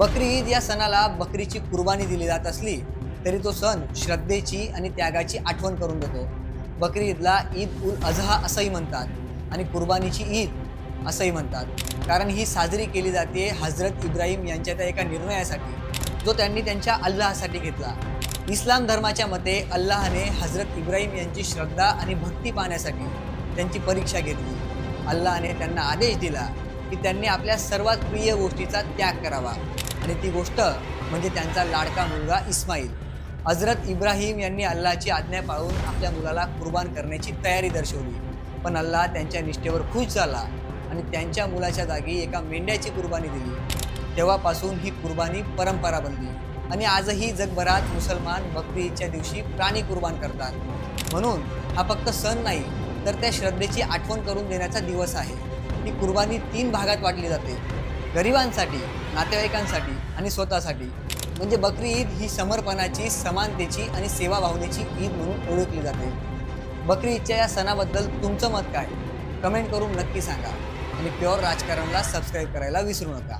बकरी ईद या सणाला बकरीची कुर्बानी दिली जात असली तरी तो सण श्रद्धेची आणि त्यागाची आठवण करून देतो. बकरी ईदला ईद उल अजहा असंही म्हणतात आणि कुर्बानीची ईद असंही म्हणतात. कारण ही साजरी केली जाते हजरत इब्राहिम यांच्या त्या एका निर्णयासाठी जो त्यांनी त्यांच्या अल्लाहसाठी घेतला. इस्लाम धर्माच्या मते अल्लाहने हजरत इब्राहिम यांची श्रद्धा आणि भक्ती पाहण्यासाठी त्यांची परीक्षा घेतली. अल्लाहने त्यांना आदेश दिला की त्यांनी आपल्या सर्वात प्रिय गोष्टीचा त्याग करावा. आणि ती गोष्ट म्हणजे त्यांचा लाडका मुलगा इस्माईल. हजरत इब्राहिम यांनी अल्लाची आज्ञा पाळून आपल्या मुलाला कुर्बान करण्याची तयारी दर्शवली. पण अल्लाह त्यांच्या निष्ठेवर खुश झाला आणि त्यांच्या मुलाच्या जागी एका मेंढ्याची कुर्बानी दिली. तेव्हापासून ही कुर्बानी परंपरा बनली आणि आजही जगभरात मुसलमान बकरी ईदच्या दिवशी प्राणी कुर्बान करतात. म्हणून हा फक्त सण नाही तर त्या श्रद्धेची आठवण करून देण्याचा दिवस आहे. ही कुर्बानी तीन भागात वाटली जाते. गरिबांसाठी नातेवाईकांसाठी आणि स्वतःसाठी. म्हणजे बकरी ईद ही समर्पणाची समानतेची आणि सेवा भावनेची ईद म्हणून ओळखली जाते. बकरी ईदच्या या सणाबद्दल तुमचं मत काय? कमेंट करून नक्की सांगा. आणि प्युअर राजकारणला सबस्क्राईब करायला विसरू नका.